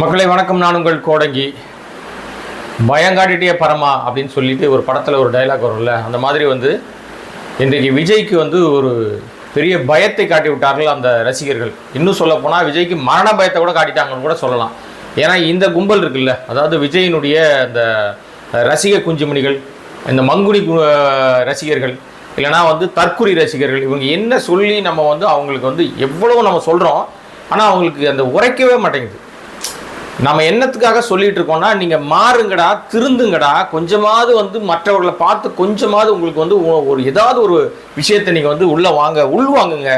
மக்களை வணக்கம். நான் உங்கள் கோடங்கி. பயங்காட்டிட்டே பரமா அப்படின்னு சொல்லிட்டு ஒரு படத்தில் ஒரு டைலாக் வரும்ல அந்த மாதிரி வந்து இன்றைக்கு விஜய்க்கு வந்து ஒரு பெரிய பயத்தை காட்டி விட்டார்கள் அந்த ரசிகர்கள். இன்னும் சொல்ல போனால் விஜய்க்கு மரண பயத்தை கூட காட்டிட்டாங்கன்னு கூட சொல்லலாம். ஏன்னா இந்த கும்பல் இருக்குல்ல? அதாவது விஜயினுடைய அந்த ரசிக குஞ்சுமணிகள் இந்த மங்குனி ரசிகர்கள் இல்லைனா வந்து தற்குறி ரசிகர்கள் இவங்க என்ன சொல்லி நம்ம வந்து அவங்களுக்கு வந்து எவ்வளவு நம்ம சொல்கிறோம் ஆனால் அவங்களுக்கு அந்த உரைக்கவே மாட்டேங்குது. நம்ம என்னத்துக்காக சொல்லிட்டு இருக்கோம்னா நீங்க மாறுங்கடா திருந்துங்கடா கொஞ்சமாவது வந்து மற்றவர்களை பார்த்து கொஞ்சமாவது உங்களுக்கு வந்து ஒரு ஏதாவது ஒரு விஷயத்தை நீங்க வந்து உள்ள வாங்க உள்வாங்குங்க.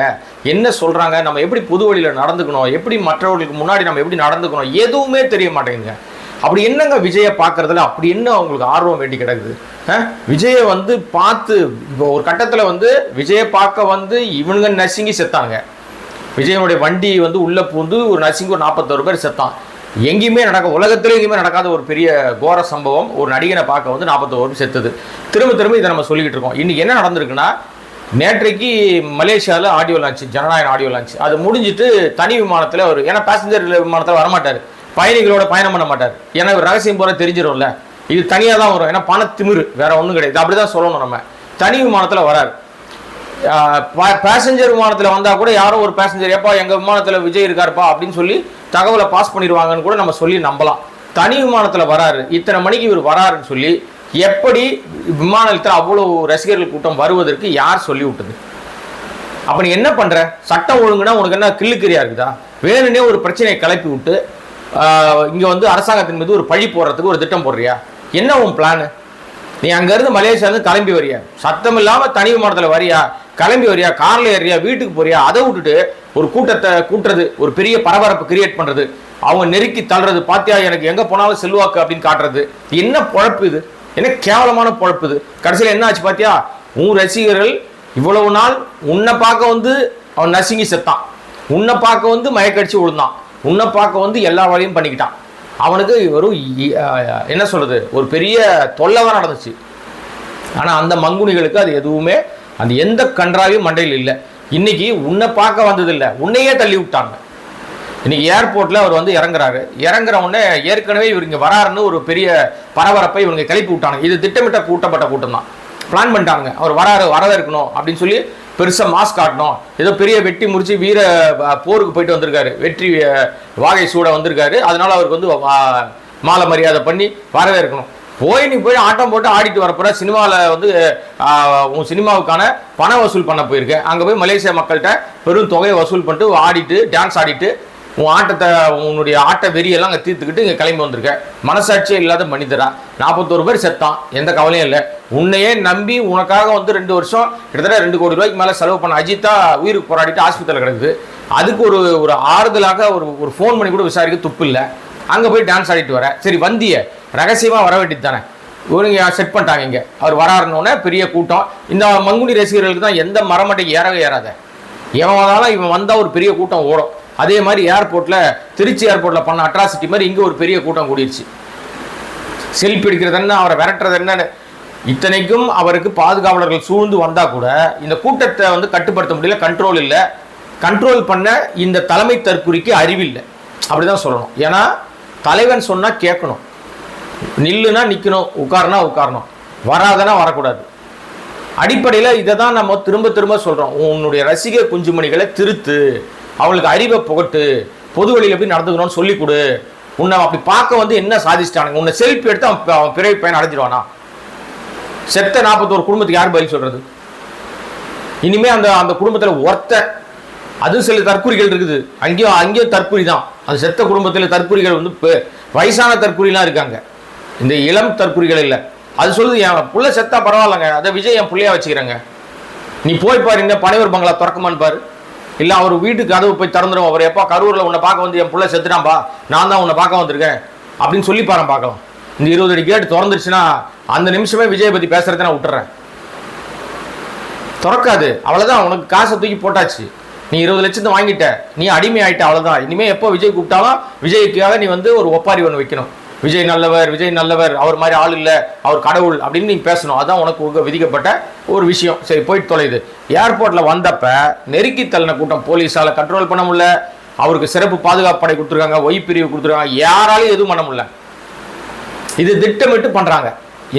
என்ன சொல்றாங்க நம்ம எப்படி புது வழியில நடந்துக்கணும் எப்படி மற்றவர்களுக்கு முன்னாடி நம்ம எப்படி நடந்துக்கணும் எதுவுமே தெரிய மாட்டேங்குங்க அப்படி என்னங்க விஜயை பார்க்கறதுல அப்படி என்ன அவங்களுக்கு ஆர்வம் வேண்டி கிடக்குது? அஹ்? விஜயை வந்து பார்த்து இப்போ ஒரு கட்டத்துல வந்து விஜயை பார்க்க வந்து இவனுங்க நசுங்கி செத்தாங்க விஜயனுடைய வண்டி வந்து உள்ள பூந்து ஒரு நசுங்கி ஒரு நாற்பத்தோரு பேர் செத்தான். எங்கேயுமே நடக்க உலகத்திலே எங்கேயுமே நடக்காத ஒரு பெரிய கோர சம்பவம் ஒரு நடிகனை பார்க்க வந்து நாற்பத்தோரு செத்துது. திரும்ப திரும்ப இதை நம்ம சொல்லிக்கிட்டு இருக்கோம். இன்னைக்கு என்ன நடந்திருக்குன்னா நேற்றைக்கு மலேசியாவில் ஆடியோ லான்ச் ஜனநாயக ஆடியோ லான்ச் அது முடிஞ்சிட்டு தனி விமானத்தில் அவர் ஏன்னா பேசஞ்சர் விமானத்தில் வரமாட்டார். பயணிகளோட பயணம் பண்ண மாட்டார். ஏன்னா ரகசியம் போல தெரிஞ்சிடும்ல இது தனியாக தான் வரும். ஏன்னா பணத்திமிரு வேற ஒன்றும் கிடையாது. அப்படி தான் சொல்லணும் நம்ம. தனி விமானத்தில் வராரு. பேசஞ்சர் விமானத்தில் வந்தால் கூட யாரோ ஒரு பேசஞ்சர் ஏப்பா எங்கள் விமானத்தில் விஜய் இருக்காருப்பா அப்படின்னு சொல்லி தகவலை பாஸ் பண்ணிடுவாங்கன்னு கூட நம்ம சொல்லி நம்பலாம். தனி விமானத்தில் வராரு. இத்தனை மணிக்கு இவர் வராருன்னு சொல்லி எப்படி விமானத்தில் அவ்வளோ ரசிகர்கள் கூட்டம் வருவதற்கு யார் சொல்லி விட்டது? அப்போ நீ என்ன பண்ணுற சட்டம் ஒழுங்குனா உனக்கு என்ன கிள்ளுக்கிறியா இருக்குதா? வேணுன்னே ஒரு பிரச்சனையை கிளப்பி விட்டு இங்கே வந்து அரசாங்கத்தின் மீது ஒரு பழி போடுறதுக்கு ஒரு திட்டம் போடுறியா? என்ன உன் பிளானு நீ அங்கேருந்து மலேசியாவிலேருந்து கிளம்பி வரியா? சத்தம் இல்லாமல் தனி விமானத்தில் வரியா? கிளம்பி வரியா காரில் ஏறியா வீட்டுக்கு போறியா அதை விட்டுட்டு ஒரு கூட்டத்தை கூட்டுறது ஒரு பெரிய பரபரப்பு கிரியேட் பண்றது அவங்க நெருக்கி தள்ளுறது பாத்தியா எனக்கு எங்க போனாலும் செல்வாக்கு அப்படின்னு காட்டுறது. என்ன பொழப்பு இது? என்ன கேவலமான பொழப்பு இது? கடைசியில் என்ன ஆச்சு பாத்தியா? உன் ரசிகர்கள் இவ்வளவு நாள் உன்னை பார்க்க வந்து அவன் நசுங்கி செத்தான். உன்னை பார்க்க வந்து மயக்கடிச்சு விழுந்தான். உன்னை பார்க்க வந்து எல்லா வேலையும் பண்ணிக்கிட்டான். அவனுக்கு ஒரு என்ன சொல்றது? ஒரு பெரிய தொல்லவா நடந்துச்சு. ஆனால் அந்த மங்குனிகளுக்கு அது எதுவுமே அந்த எந்த கன்றாவையும் மண்டையில் இல்லை. இன்னைக்கு உன்னை பார்க்க வந்ததில்லை. உன்னையே தள்ளி விட்டாங்க. இன்னைக்கு ஏர்போர்ட்டில் அவர் வந்து இறங்குறாரு. இறங்குற உடனே ஏற்கனவே இவர் இங்கே வராருன்னு ஒரு பெரிய பரபரப்பை இவங்க கிளப்பி விட்டாங்க. இது திட்டமிட்ட கூட்டப்பட்ட கூட்டம் தான். பிளான் பண்ணிட்டாங்க அவர் வராரு வரவேற்கணும் அப்படின்னு சொல்லி பெருசாக மாஸ்க் காட்டணும். ஏதோ பெரிய வெட்டி முடிச்சு வீர போருக்கு போயிட்டு வந்திருக்காரு. வெற்றி வாகை சூட வந்திருக்காரு. அதனால அவருக்கு வந்து மாலை மரியாதை பண்ணி வரவேற்கணும் போய் நீ போய் ஆட்டம் போட்டு ஆடிட்டு வரப்போற சினிமாவில் வந்து உன் சினிமாவுக்கான பண வசூல் பண்ண போயிருக்க அங்கே போய் மலேசியா மக்கள்கிட்ட பெரும் தொகையை வசூல் பண்ணிட்டு ஆடிட்டு டான்ஸ் ஆடிட்டு உன் ஆட்டத்தை உன்னுடைய ஆட்ட வெறியெல்லாம் அங்கே தீர்த்துக்கிட்டு இங்கே கிளம்பி வந்திருக்க மனசாட்சியே இல்லாத மனிதரா? நாற்பத்தோரு பேர் செத்தான். எந்த கவலையும் இல்லை. உன்னையே நம்பி உனக்காக வந்து ரெண்டு வருஷம் கிட்டத்தட்ட ரெண்டு கோடி ரூபாய்க்கு மேலே செலவு பண்ண அஜித்தா உயிருக்கு போராடிட்டு ஆஸ்பத்திரியில் கிடக்குது. அதுக்கு ஒரு ஒரு ஆறுதலாக ஒரு ஒரு ஃபோன் பண்ணி கூட விசாரிக்க துப்பு இல்லை. அங்கே போய் டான்ஸ் ஆடிட்டு வர. சரி வந்திய ரகசியமாக வர வேண்டியது தானே? இவருங்க செட் பண்ணிட்டாங்க இங்கே? அவர் வராருனோடனே பெரிய கூட்டம். இந்த மங்குனி ரசிகர்களுக்கு தான் எந்த மரமட்டைக்கு ஏறவே ஏறாத. எவன் வந்தாலும் இவன் வந்தால் ஒரு பெரிய கூட்டம் ஓடும். அதே மாதிரி ஏர்போர்ட்டில் திருச்சி ஏர்போர்ட்டில் பண்ண அட்ராசிட்டி மாதிரி இங்கே ஒரு பெரிய கூட்டம் கூடிருச்சு. செல்ஃபி எடுக்கிறது என்ன அவரை விரட்டுறது என்னன்னு? இத்தனைக்கும் அவருக்கு பாதுகாவலர்கள் சூழ்ந்து வந்தால் கூட இந்த கூட்டத்தை வந்து கட்டுப்படுத்த முடியல கண்ட்ரோல் இல்லை. கண்ட்ரோல் பண்ண இந்த தலைமை தற்குறிக்கு அறிவில்லை. அப்படிதான் சொல்லணும். ஏன்னா தலைவன் சொன்னால் கேட்கணும். நில்லுனா நிற்கணும் உட்காருனா உட்காரணும். வராதனா வரக்கூடாது. அடிப்படையில் இதை தான் நம்ம திரும்ப திரும்ப சொல்கிறோம் உன்னுடைய ரசிக குஞ்சுமணிகளை திருத்து அவளுக்கு அறிவை புகட்டு பொது வழியில் எப்படி நடந்துக்கணும்னு சொல்லிக் கொடு. உன்னை அப்படி பார்க்க வந்து என்ன சாதிச்சிட்டானுங்க? உன்னை செல்ஃபி எடுத்து அவன் அவன் பிறவி பயன் அடைஞ்சிடுவானா செத்த நாற்பத்தோரு குடும்பத்துக்கு யார் பதில் சொல்கிறது இனிமேல் அந்த அந்த குடும்பத்தில் ஒருத்த அதுவும் சில தற்கூரிகள் இருக்குது. அங்கேயும் அங்கேயும் தற்கூரி தான். அந்த செத்த குடும்பத்தில் தற்கூரிகள் வந்து வயசான தற்கூரிலாம் இருக்காங்க. இந்த இளம் தற்கூரிகள் இல்லை. அது சொல்லுது என் புள்ள செத்தா பரவாயில்லைங்க. அதை விஜய் என் பிள்ளையா வச்சுக்கிறேங்க. நீ போய் பாரு இந்த பனைவர் பங்களா திறக்குமான்னு பாரு. இல்லை அவர் வீட்டுக்கு கதவு போய் திறந்துடும் அவர் எப்போ கரூரில் உன்னை பார்க்க வந்து என் பிள்ளை செத்துட்டான்பா நான் தான் உன்னை பார்க்க வந்திருக்கேன். அப்படின்னு சொல்லி பாரு பார்க்கலாம். இந்த இருபது அடி கேட்டு திறந்துருச்சுன்னா அந்த நிமிஷமே விஜயை பற்றி பேசுறதை நான் விட்டுறேன். திறக்காது. அவ்வளோதான் உனக்கு காசை தூக்கி போட்டாச்சு. நீ இருபது லட்சத்தை வாங்கிட்ட. நீ அடிமை ஆயிட்ட அவ்வளோதான் இனிமேல் எப்போ விஜய் கூப்பிட்டாலும் விஜய்க்காக நீ வந்து ஒரு ஒப்பாரி ஒன்று வைக்கணும். விஜய் நல்லவர் விஜய் நல்லவர் அவர் மாதிரி ஆள் இல்லை அவர் கடவுள் அப்படின்னு நீ பேசணும். அதுதான் உனக்கு விதிக்கப்பட்ட ஒரு விஷயம். சரி போயிட்டு தொலையுது. ஏர்போர்ட்டில் வந்தப்ப நெருக்கி தள்ளின கூட்டம் போலீஸால் கண்ட்ரோல் பண்ண முடியல. அவருக்கு சிறப்பு பாதுகாப்பு படை கொடுத்துருக்காங்க ஒய் பிரிவு கொடுத்துருக்காங்க. யாராலையும் எதுவும் பண்ண முடியல. இது திட்டமிட்டு பண்ணுறாங்க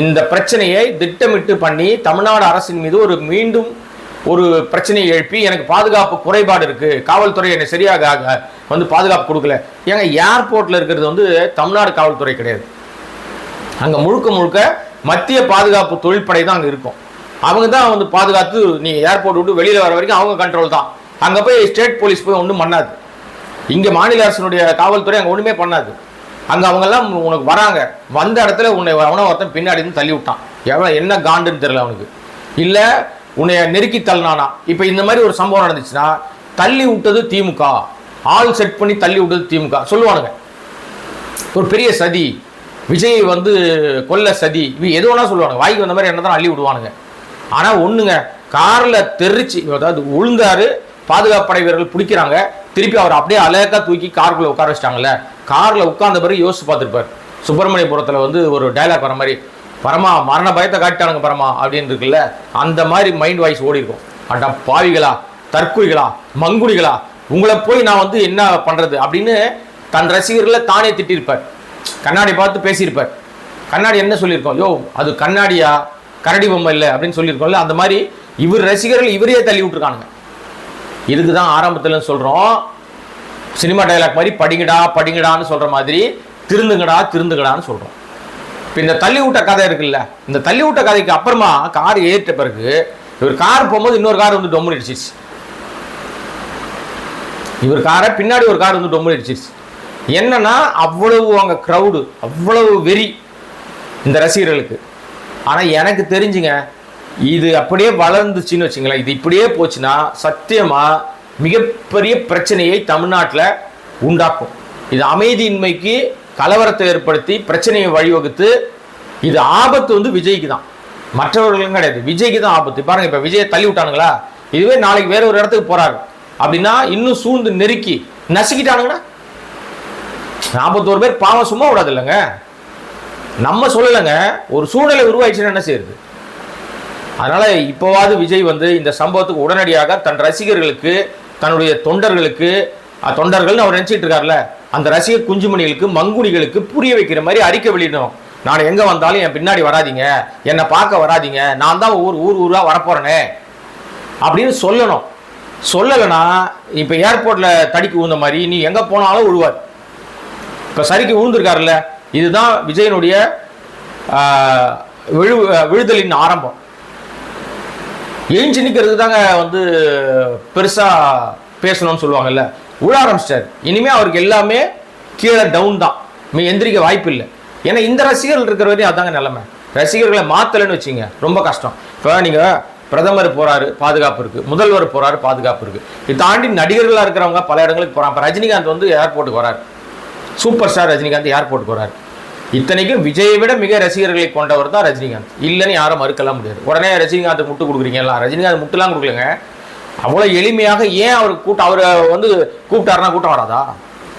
இந்த பிரச்சனையை திட்டமிட்டு பண்ணி தமிழ்நாடு அரசின் மீது ஒரு மீண்டும் ஒரு பிரச்சனையை எழுப்பி எனக்கு பாதுகாப்பு குறைபாடு இருக்குது காவல்துறை என்னை சரியாக ஆக- வந்து பாதுகாப்பு கொடுக்கல. ஏங்க ஏர்போர்ட்டில் இருக்கிறது வந்து தமிழ்நாடு காவல்துறை கிடையாது. அங்கே முழுக்க முழுக்க மத்திய பாதுகாப்பு தொழிற்படை தான் அங்கே இருக்கும். அவங்க தான் வந்து பாதுகாத்து நீ ஏர்போர்ட் விட்டு வெளியில் வர வரைக்கும் அவங்க கண்ட்ரோல் தான். அங்கே போய் ஸ்டேட் போலீஸ் போய் ஒன்றும் பண்ணாது. இங்கே மாநில அரசினுடைய காவல்துறை அங்கே ஒன்றுமே பண்ணாது. அங்கே அவங்கெல்லாம் உனக்கு வராங்க. வந்த இடத்துல உன்னை அவனை ஒருத்தன் பின்னாடி இருந்து தள்ளி விட்டான். எவ்வளோ என்ன காண்டுன்னு தெரியல அவனுக்கு. இல்லை உன்னைய நெருக்கி தள்ளினானா? இப்போ இந்த மாதிரி ஒரு சம்பவம் நடந்துச்சுன்னா தள்ளி விட்டது திமுக. ஆள் செட் பண்ணி தள்ளி விட்டது திமுக. சொல்லுவானுங்க. ஒரு பெரிய சதி விஜய் வந்து கொல்ல சதி இவ எது வேணா சொல்லுவானுங்க. வாய்க்கு வந்த மாதிரி என்ன தான் அள்ளி விடுவானுங்க. ஆனால் ஒன்றுங்க காரில் தெரிச்சு அதாவது உளுந்தாரு பாதுகாப்பு படை வீரர்கள் பிடிக்கிறாங்க. திருப்பி அவர் அப்படியே அழகாக தூக்கி காருக்குள்ளே உட்கார வச்சிட்டாங்கல்ல. காரில் உட்கார்ந்த பிறகு யோசிச்சு பார்த்துருப்பார். சுப்பிரமணியபுரத்தில் வந்து ஒரு டைலாக் வர மாதிரி பரமா மரண பயத்தை காட்டிட்டானுங்க பரமா அப்படின்னு இருக்குல்ல அந்த மாதிரி மைண்ட் வாய்ஸ் ஓடி இருக்கும். அட பாவிகளா தற்குறிகளா மங்குடிகளா உங்களை போய் நான் வந்து என்ன பண்ணுறது அப்படின்னு தன் ரசிகர்களை தானே திட்டிருப்பார். கண்ணாடி பார்த்து பேசியிருப்பார். கண்ணாடி என்ன சொல்லியிருக்கோம்? யோ அது கண்ணாடியா? கரடி பொம்மை இல்லை அப்படின்னு சொல்லியிருக்கோம்ல அந்த மாதிரி இவர் ரசிகர்கள் இவரையே தள்ளி விட்டுருக்கானுங்க. இதுக்கு தான் ஆரம்பத்தில் சொல்கிறோம் சினிமா டைலாக் மாதிரி படிங்கடா படிங்கடான்னு சொல்கிற மாதிரி திருந்துங்கடா திருந்துங்கடான்னு சொல்கிறோம் இப்போ இந்த தள்ளி விட்ட கதை இருக்குல்ல? இந்த தள்ளி விட்ட கதைக்கு அப்புறமா கார் ஏறிட்ட பிறகு இவர் கார் போகும்போது இன்னொரு கார் வந்து டொம்மு அடிச்சிருச்சு இவர் காரை பின்னாடி ஒரு கார் வந்து டொம்மு அடிச்சிருச்சு என்னன்னா அவ்வளவு அவங்க க்ரௌடு அவ்வளவு வெறி இந்த ரசிகர்களுக்கு. ஆனால் எனக்கு தெரிஞ்சுங்க இது அப்படியே வளர்ந்துச்சுன்னு வச்சுங்களேன். இது இப்படியே போச்சுன்னா சத்தியமாக மிகப்பெரிய பிரச்சனையை தமிழ்நாட்டில் உண்டாக்கும். இது அமைதியின்மைக்கு கலவரத்தை ஏற்படுத்தி பிரச்சனையை வழிவகுத்து இது ஆபத்து வந்து விஜய்க்கு தான் மற்றவர்களுக்கும் கிடையாது. விஜய்க்கு தான் ஆபத்து. பாருங்க இப்ப விஜயை தள்ளி விட்டானுங்களா? இதுவே நாளைக்கு வேற ஒரு இடத்துக்கு போறாரு. அப்படின்னா இன்னும் சூழ்ந்து நெருக்கி நசுக்கிட்டானுங்கன்னா நாற்பத்தோரு பேர் பாவம் சும்மா விடாது இல்லைங்க நம்ம சொல்லலைங்க ஒரு சூழ்நிலை உருவாயிடுச்சுன்னா என்ன செய்யுது அதனால இப்போவாவது விஜய் வந்து இந்த சம்பவத்துக்கு உடனடியாக தன் ரசிகர்களுக்கு தன்னுடைய தொண்டர்களுக்கு தொண்டர்கள்னு அவர் நினச்சிட்டு இருக்கார்ல அந்த ரசிக குஞ்சுமணிகளுக்கு மங்குடிகளுக்கு புரிய வைக்கிற மாதிரி அறிக்கை வெளியிடணும். நான் எங்க வந்தாலும் என் பின்னாடி வராதீங்க. என்னை பார்க்க வராதீங்க. நான் தான் ஊர் ஊர் ஊராக வரப்போறேனே. அப்படின்னு சொல்லணும். சொல்லலைன்னா இப்போ ஏர்போர்ட்ல தடிக்கு ஊந்த மாதிரி நீ எங்க போனாலும் விழுவார் இப்போ சரிக்கு விழுந்திருக்காருல்ல இதுதான் விஜயனுடைய விழு விழுதலின் ஆரம்பம். எழுஞ்சி நிற்கிறது தாங்க வந்து பெருசாக பேசணும்னு சொல்லுவாங்கல்ல. விழ ஆரம்பிச்சிட்டார். இனிமே அவருக்கு எல்லாமே கீழே டவுன் தான். எந்திரிக்க வாய்ப்பு இல்லை. ஏன்னா இந்த ரசிகர்கள் இருக்கிற வரையும் அதாங்க நிலைமை. ரசிகர்களை மாத்தலைன்னு வச்சுங்க ரொம்ப கஷ்டம். இப்போ நீங்க பிரதமர் போறாரு பாதுகாப்பு இருக்கு. முதல்வர் போறாரு பாதுகாப்பு இருக்கு. இது தாண்டி நடிகர்களா இருக்கிறவங்க பல இடங்களுக்கு போறாங்க. இப்போ ரஜினிகாந்த் வந்து ஏர்போர்ட்டுக்கு வராரு. சூப்பர் ஸ்டார் ரஜினிகாந்த் ஏர்போர்ட்டுக்கு வராரு. இத்தனைக்கும் விஜயை விட மிக ரசிகர்களை கொண்டவர் தான் ரஜினிகாந்த். இல்லைன்னு யாரும் மறுக்கலாம் முடியாது. உடனே ரஜினிகாந்த் முட்டு கொடுக்குறீங்களா ரஜினிகாந்த் முட்டுலாம் கொடுக்கலங்க. அவ்வளோ எளிமையாக ஏன் அவர் கூட்டம் அவரை வந்து கூப்பிட்டாருன்னா கூட்டம் வராதா?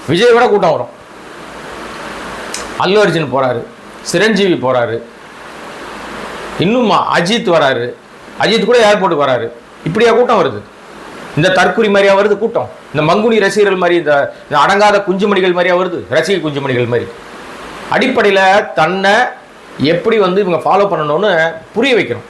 விஜய் விட கூட்டம் வரும். அல்லு அர்ஜுன் போகிறாரு சிரஞ்சீவி போகிறாரு இன்னும் அஜித் வராரு அஜித் கூட ஏர்போர்ட்டுக்கு வராரு. இப்படியா கூட்டம் வருது. இந்த தற்குறி மாதிரியா வருது கூட்டம். இந்த மங்குனி ரசிகர்கள் மாதிரி இந்த இந்த அடங்காத குஞ்சுமணிகள் மாதிரியா வருது ரசிக குஞ்சுமணிகள் மாதிரி. அடிப்படையில் தன்னை எப்படி வந்து இவங்க ஃபாலோ பண்ணணும்னு புரிய வைக்கணும்.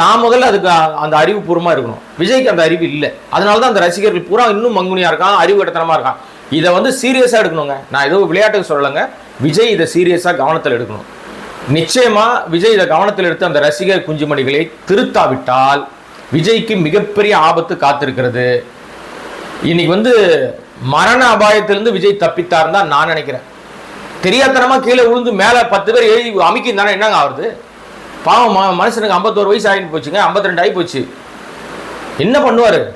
தான் முதல்ல அதுக்கு அந்த அறிவுபூர்வமாக இருக்கணும். விஜய்க்கு அந்த அறிவு இல்லை. அதனால தான் அந்த ரசிகர்கள் பூரா இன்னும் மங்குனியாக இருக்கான் அறிவு கட்டத்தனமாக இருக்கான். இதை வந்து சீரியஸாக எடுக்கணுங்க. நான் ஏதோ விளையாட்டுக்கு சொல்லலைங்க. விஜய் இதை சீரியஸாக கவனத்தில் எடுக்கணும். நிச்சயமாக விஜய் இதை கவனத்தில் எடுத்து அந்த ரசிகர் குஞ்சுமணிகளை திருத்தாவிட்டால் விஜய்க்கு மிகப்பெரிய ஆபத்து காத்திருக்கிறது. இன்னைக்கு வந்து மரண அபாயத்திலிருந்து விஜய் தப்பித்தாருன்னு தான் நான் நினைக்கிறேன். தெரியாதனமாக கீழே விழுந்து மேலே பத்து பேர் எழுதி அமைக்கி தானே என்னங்க ஆகுது பாவம் ம- மனுஷனுக்கு ஐம்பத்தோரு வயசு ஆகி போச்சுங்க 52 ஆகி போச்சு. என்ன பண்ணுவார்?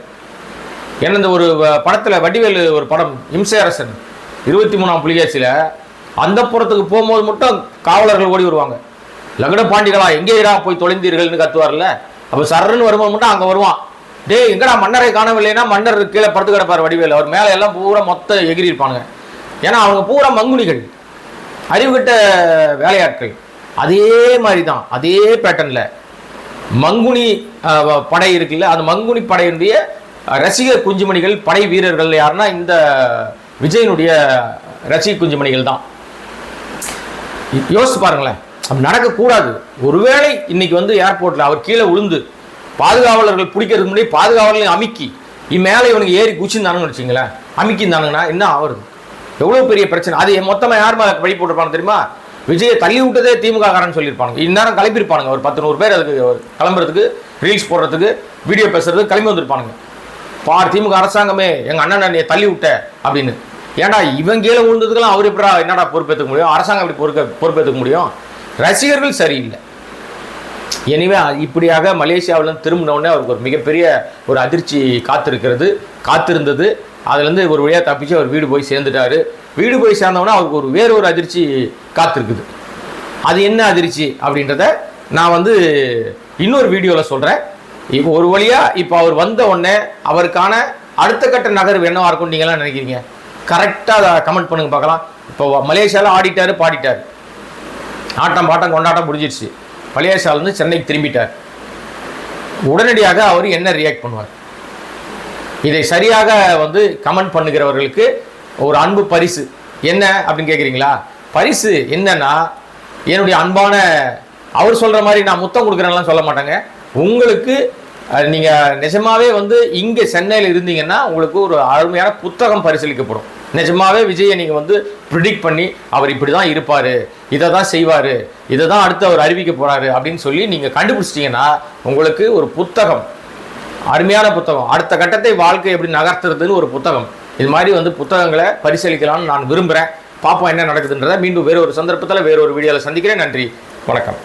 என்ன இந்த ஒரு வ- வடிவேலு ஒரு படம் இம்சையரசன் இருபத்தி மூணாம் புலிகேசியில் அந்த புறத்துக்கு போகும்போது மட்டும் காவலர்கள் ஓடி வருவாங்க. லகுட பாண்டிகளா எங்கேயா போய் தொலைந்தீர்கள்னு கத்துவார்ல? அப்போ சர்ன்னு வரும்போது மட்டும் அங்கே வருவான். டேய் எங்கடா மன்னரை காணவில்லைன்னா மன்னர் கீழே படுத்து கிடப்பார் வடிவேலு. அவர் மேலே எல்லாம் பூரா மொத்த எகிரி இருப்பானுங்க ஏன்னா அவங்க பூரா மங்குனிகள். அறிவுகிட்ட வேலையாட்கள். அதே மாதிரி தான் அதே பேட்டர்னில் மங்குனி படை இருக்குல்ல அந்த மங்குனி படையினுடைய ரசிகர் குஞ்சுமணிகள் படை வீரர்கள் யாருன்னா இந்த விஜயனுடைய ரசிக குஞ்சுமணிகள் தான். யோசிச்சு பாருங்களேன். அப்படி நடக்கக்கூடாது. ஒருவேளை இன்னைக்கு வந்து ஏர்போர்ட்டில் அவர் கீழே விழுந்து பாதுகாவலர்கள் பிடிக்கிறதுக்கு முன்னாடி பாதுகாவலர்கள் அமுக்கி இம்மேலே இவனுக்கு ஏறி குச்சிருந்தானுன்னு வச்சுங்களேன் அமுக்கியிருந்தானுங்கன்னா என்ன ஆகுறது? எவ்வளோ பெரிய பிரச்சனை. அது மொத்தமாக யார் மேலே வழி போட்டிருப்பாங்க தெரியுமா? விஜயை தள்ளி விட்டதே திமுக காரன் சொல்லியிருப்பாங்க இந்நேரம் கிளம்பியிருப்பானுங்க. ஒரு பத்து நூறு பேர் அதுக்கு கிளம்புறதுக்கு ரீல்ஸ் போடுறதுக்கு வீடியோ பேசுறதுக்கு கிளம்பி வந்திருப்பானுங்க. பார் திமுக அரசாங்கமே எங்கள் அண்ணன் நீ தள்ளி விட்ட அப்படின்னு. ஏன்டா இவன் கீழே விழுந்ததுக்கெல்லாம் அவர் எப்படா என்னடா பொறுப்பேற்றுக்க முடியும்? அரசாங்கம் எப்படி பொறுக்க பொறுப்பேற்றுக்க முடியும்? ரசிகர்கள் சரியில்லை. எனவே இப்படியாக மலேசியாவிலேருந்து திரும்பினவுடனே அவருக்கு ஒரு மிகப்பெரிய ஒரு அதிர்ச்சி காத்திருக்கிறது காத்திருந்தது. அதுலேருந்து ஒரு வழியாக தப்பிச்சு அவர் வீடு போய் சேர்ந்துட்டாரு. வீடு போய் சேர்ந்தவொடனே அவருக்கு ஒரு வேற ஒரு அதிர்ச்சி காத்திருக்குது. அது என்ன அதிர்ச்சி அப்படின்றத நான் வந்து இன்னொரு வீடியோவில் சொல்கிறேன் இப்போ ஒரு வழியாக இப்போ அவர் வந்த உடனே அவருக்கான அடுத்த கட்ட நகர்வு என்னவாக இருக்கும் நீங்களாம் நினைக்கிறீங்க? கரெக்டாக அதை கமெண்ட் பண்ணுங்க பார்க்கலாம். இப்போ மலேசியாவில் ஆடிட்டார் பாடிட்டார். ஆட்டம் பாட்டம் கொண்டாட்டம் முடிஞ்சிருச்சு. மலேசியாவிலேருந்து சென்னைக்கு திரும்பிட்டார். உடனடியாக அவர் என்ன ரியாக்ட் பண்ணுவார்? இதை சரியாக வந்து கமெண்ட் பண்ணுகிறவர்களுக்கு ஒரு அன்பு பரிசு. என்ன அப்படின்னு கேட்குறீங்களா பரிசு என்னன்னா என்னுடைய அன்பான அவர் சொல்கிற மாதிரி நான் முத்தம் கொடுக்குறேன்லாம் சொல்ல மாட்டேங்க. உங்களுக்கு நீங்கள் நிஜமாகவே நிஜமாவே வந்து இங்கே சென்னையில் இருந்தீங்கன்னா உங்களுக்கு ஒரு அருமையான புத்தகம் பரிசீலிக்கப்படும் நிஜமாவே விஜயை நீங்கள் வந்து ப்ரிடிக்ட் பண்ணி அவர் இப்படி தான் இருப்பார் இதை தான் செய்வார் இதை தான் அடுத்து அவர் அறிவிக்க போகிறாரு அப்படின்னு சொல்லி நீங்கள் கண்டுபிடிச்சிட்டிங்கன்னா உங்களுக்கு ஒரு புத்தகம் அருமையான புத்தகம். அடுத்த கட்டத்தை வாழ்க்கை எப்படி நகர்த்துறதுன்னு ஒரு புத்தகம். இது மாதிரி வந்து புத்தகங்களை பரிசீலிக்கலாம்னு நான் விரும்புகிறேன் பார்ப்போம் என்ன நடக்குதுன்றதை. மீண்டும் வேறு ஒரு சந்தர்ப்பத்தில் வேற ஒரு வீடியோவில் சந்திக்கிறேன். நன்றி. வணக்கம்.